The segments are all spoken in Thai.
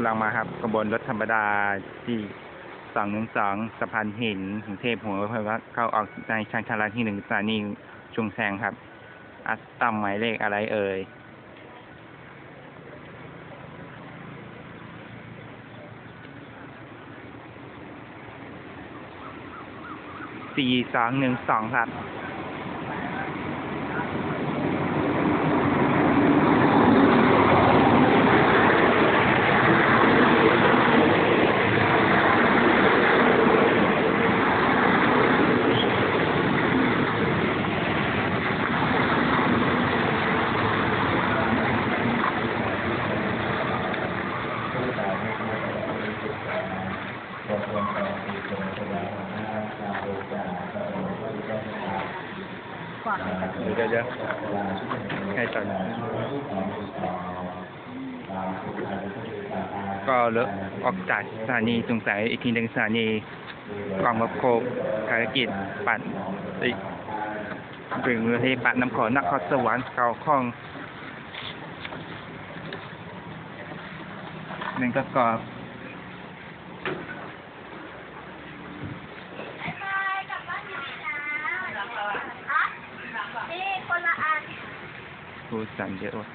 กำลังมาครับขบวนรถธรรมดาที่สองหนึ่งสองสะพานหินกรุงเทพหัวเพื่อเข้าออกในชานชาลาที่หนึ่งสถานีชุมแสงครับ อัดตั้มหมายเลขอะไรเอ่ยสี่สองหนึ่งสองครับ ว่าเดี๋ยวเดี๋ยวให้ตอนก็เลิกออกจากสถานีสงสัยอีกทีหนึ่งสถานีกองมาโคกภารกิจปัดอีกถึงประเทศปัดน้ำขอนครสวรรค์เขาข้องหนึ่งก็กอบ นี่คนละอัน ผู้สั่งเยอะว่ะ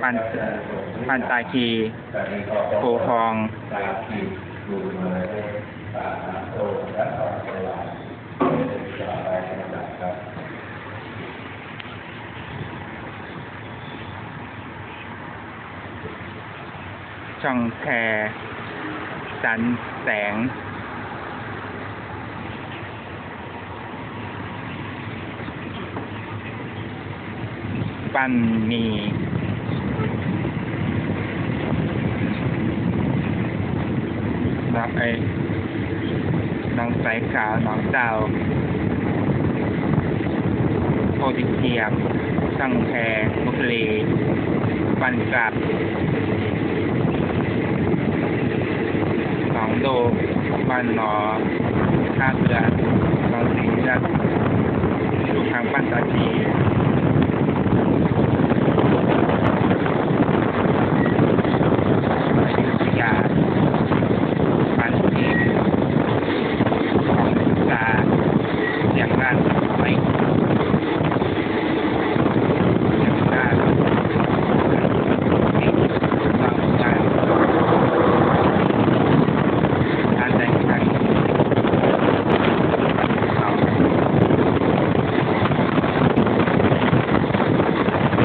กลั บบ้านดีๆนะเดี๋ยวถึงจะโทรบอกหันตาคีโพทอง ช่องแคร์จันแสงปั้นมี น้องไอ้นาองสายขาวน้องดาวโพติเทียมสังแพงมุกเลปันกลับสองโดบ้นหนอท่าเรือเรงสีนัดอยู่ทางบ้นตาจี